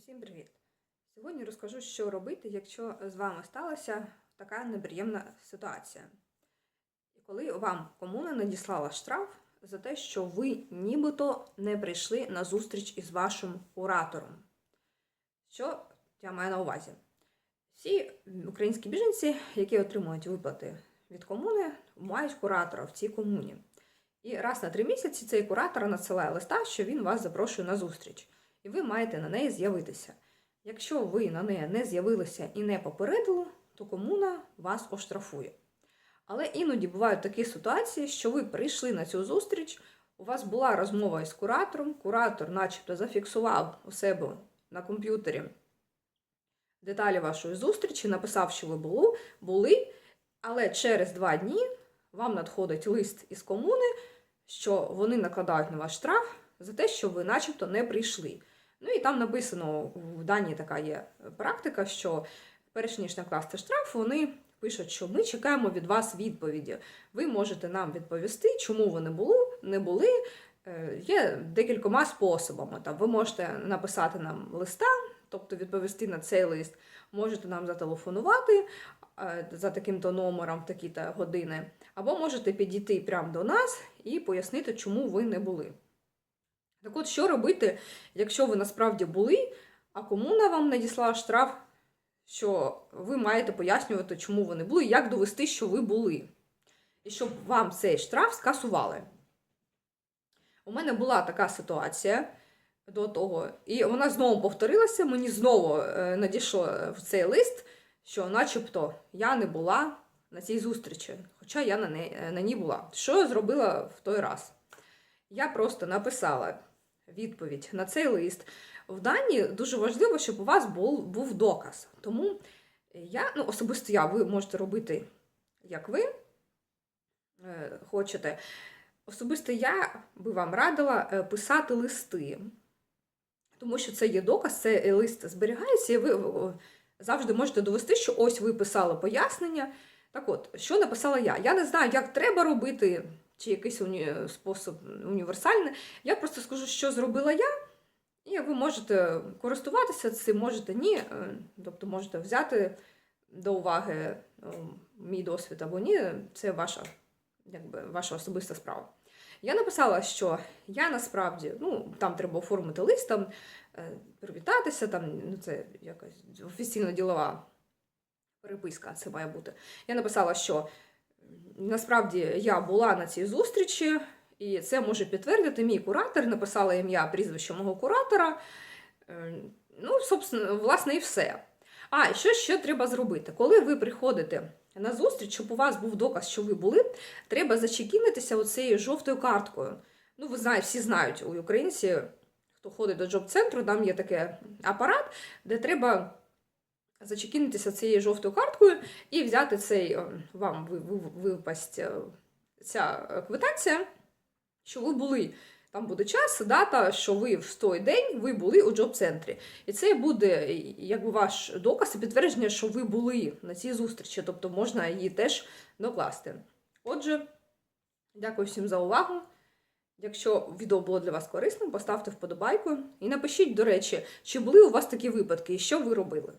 Усім привіт! Сьогодні розкажу, що робити, якщо з вами сталася така неприємна ситуація. Коли вам комуна надіслала штраф за те, що ви нібито не прийшли на зустріч із вашим куратором. Що я маю на увазі? Всі українські біженці, які отримують виплати від комуни, мають куратора в цій комуні. І раз на три місяці цей куратор надсилає листа, що він вас запрошує на зустріч і ви маєте на неї з'явитися. Якщо ви на неї не з'явилися і не попередили, то комуна вас оштрафує. Але іноді бувають такі ситуації, що ви прийшли на цю зустріч, у вас була розмова із куратором, куратор, начебто, зафіксував у себе на комп'ютері деталі вашої зустрічі, написав, що ви були, були, але через два дні вам надходить лист із комуни, що вони накладають на ваш штраф за те, що ви начебто не прийшли. Ну і там написано в Данії така є практика, що перш ніж накласти штраф, вони пишуть, що ми чекаємо від вас відповіді. Ви можете нам відповісти, чому ви не були, не були. Е, Є декількома способами. Там ви можете написати нам листа, тобто відповісти на цей лист, можете нам зателефонувати е, за таким-то номером в такі-то години, або можете підійти прямо до нас і пояснити, чому ви не були. Так от, що робити, якщо ви насправді були, а комуна вам надіслала штраф, що ви маєте пояснювати, чому ви не були, як довести, що ви були. І щоб вам цей штраф скасували. У мене була така ситуація до того, і вона знову повторилася, мені знову е, надійшов в цей лист, що начебто я не була на цій зустрічі, хоча я на, на ній була. Що я зробила в той раз? Я просто написала відповідь на цей лист. В Данії дуже важливо, щоб у вас був, був доказ. Тому я, ну, особисто я, ви можете робити, як ви е, хочете. Особисто я би вам радила е, писати листи, тому що це є доказ, цей лист зберігається, і ви завжди можете довести, що ось ви писали пояснення. Так от, що написала я? Я не знаю, як треба робити, чи якийсь уні... спосіб універсальний. Я просто скажу, що зробила я, і ви можете користуватися цим, можете ні. Е, Тобто можете взяти до уваги е, мій досвід або ні, це ваша, якби, ваша особиста справа. Я написала, що я насправді, ну, там треба оформити лист, там, е, привітатися, там, ну, це якась офіційно ділова переписка, це має бути. Я написала, що насправді я була на цій зустрічі, і це може підтвердити мій куратор, написала ім'я, прізвище мого куратора. Е, Ну, собственно, власне, і все. А, що ще треба зробити? Коли ви приходите на зустріч, щоб у вас був доказ, що ви були, треба зачекінитися оцією жовтою карткою. Ну, ви знаєте, всі знають у українці, хто ходить до джоб-центру, там є такий апарат, де треба зачекінитися цією жовтою карткою і взяти цей, е, вам ви- ви- випасть е, ця е, квитанція, що ви були. Там буде час, дата, що ви в той день ви були у джоб-центрі. І це буде якби ваш доказ і підтвердження, що ви були на цій зустрічі, тобто можна її теж докласти. Отже, дякую всім за увагу. Якщо відео було для вас корисним, поставте вподобайку і напишіть, до речі, чи були у вас такі випадки і що ви робили.